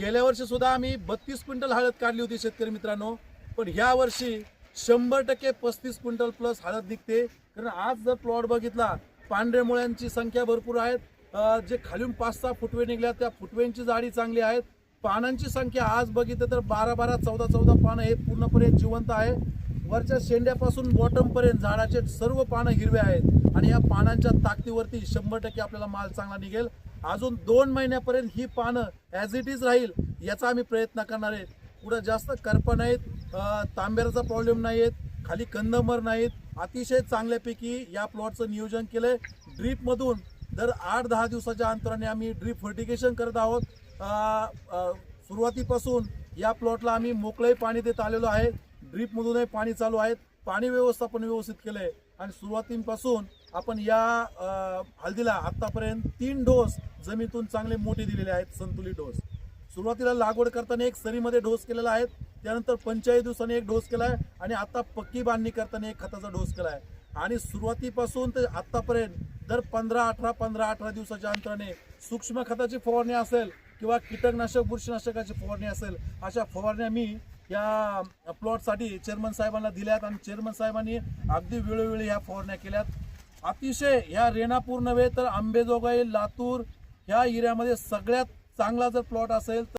गेल्या वर्षी सुद्धा आम्ही बत्तीस क्विंटल हळद काढली होती शेतकरी मित्रांनो. पण ह्या वर्षी शंभर टक्के पस्तीस क्विंटल प्लस हळद निघते. कारण आज जर प्लॉट बघितला पांढऱ्या मुळ्यांची संख्या भरपूर आहेत. जे खालून पाच सहा फुटवे निघल्या त्या फुटव्यांची जाडी चांगली आहेत पानांची संख्या आज बघितलं तर बारा बारा चौदा चौदा पानं हे पूर्णपणे जिवंत आहे. वरच्या शेंड्यापासून बॉटमपर्यंत झाडाचे सर्व पानं हिरवे आहेत. आणि या पानांच्या ताकदीवरती शंभर टक्के आपल्याला माल चांगला निघेल. अजून दोन महिन्यापर्यंत ही पानं ॲज इट इज राहील याचा आम्ही प्रयत्न करणार आहे. पुढं जास्त करपा नाहीत तांब्याचा प्रॉब्लेम नाही आहेत खाली कंदमर नाहीत. अतिशय चांगल्यापैकी या प्लॉटचं नियोजन केलंय. ड्रीपमधून दर आठ दहा दिवसाच्या अंतराने आम्ही ड्रीप फर्टिगेशन करत आहोत. सुरुवातीपासून या प्लॉटला आम्ही मोकळंही पाणी देत आलेलो आहे. ड्रीपमधूनही पाणी चालू आहेत पाणी व्यवस्थापन व्यवस्थित केलंय. आणि सुरुवातीपासून आपण या हळदीला आत्तापर्यंत तीन डोस जमिनीतून चांगले मोठे दिलेले आहेत संतुलित डोस. सुरुवातीला लागवड करताना एक सरीमध्ये डोस केलेला आहे त्यानंतर पंचेचाळीस दिवसांनी एक डोस केला आहे आणि आता पक्की बांधणी करताना एक खताचा डोस केला आहे. आणि सुरुवातीपासून ते आत्तापर्यंत दर पंधरा अठरा पंधरा अठरा दिवसाच्या अंतराने सूक्ष्म खताची फवारणी असेल किंवा कीटकनाशक बुरशीनाशकाची फवारणी असेल अशा फवारण्या मी या प्लॉटसाठी चेअरमन साहेबांना दिल्यात आणि चेअरमन साहेबांनी अगदी वेळोवेळी ह्या फवारण्या केल्यात. अतिशय ह्या रेणापूर नव्हे तर आंबेजोगाई लातूर ह्या एरियामध्ये सगळ्यात चांगला जर प्लॉट असेल तर